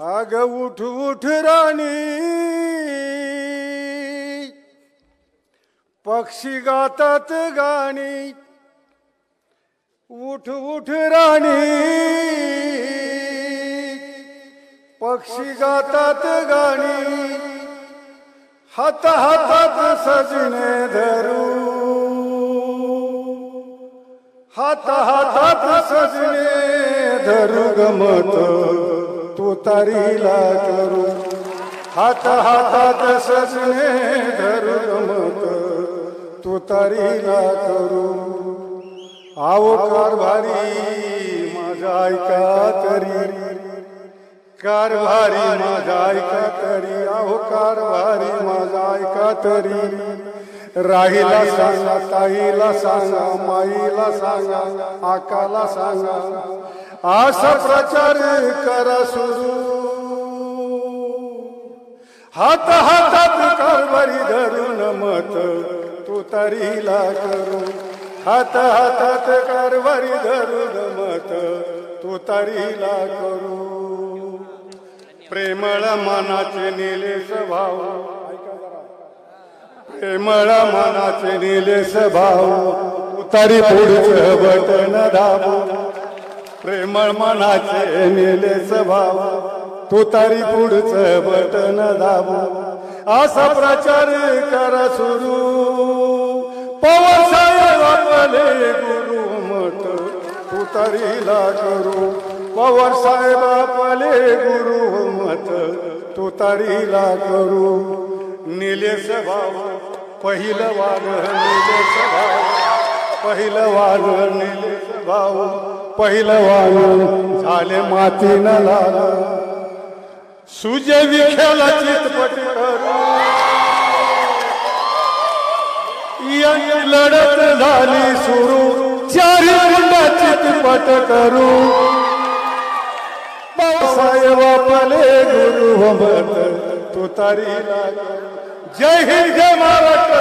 आग उठ उठ राणी. पक्षी गातात गाणी. उठ उठ राणी. पक्षी गातात गाणी. हात हातात सजने धरू. हात हातात सजने धरू गमत. तू तारीला करू हात हातात सजने धरू गमत तू तारीला करू आव कारभारी माझा ऐका तरी. कारभारी माझा ऐका तरी. आहो कारभारी माझा ऐका तरी. राहीला सांगा ताईला सांगा माईला सांगा आकाला सांगा असा प्रचार करा सुरू. हात हातात कारभारी धरून मत तू तरीला करू. हात हातात कारभारी धरून मत तू तरीला करू. प्रेमळ मनाचे निलेश स्वभाव प्रेमळ मनाचे निलेश भाऊ. तरी पुढचं बटन दाबू. प्रेमळ मनाचे निलेश स्वभाव. तू तरी पुढच बटन दाबू. असा प्रचार करा सुरू. पवन साहेब आपले गुरु मठ तू तरीला करू. पवार साहेब आपले गुरु मठ तू तरीला करू. निलेश भाऊ पहिलं वाग निलेश भाऊ पहिलं वाग निलेश भाऊ पहिलवान झाले माती न लाल. सुजय विखेला चितपट लढत झाली सुरू. चार गुंडा चितपट करू साहेब आपले गुरु मत तू तारीला जय हिंद जय महाराष्ट्र.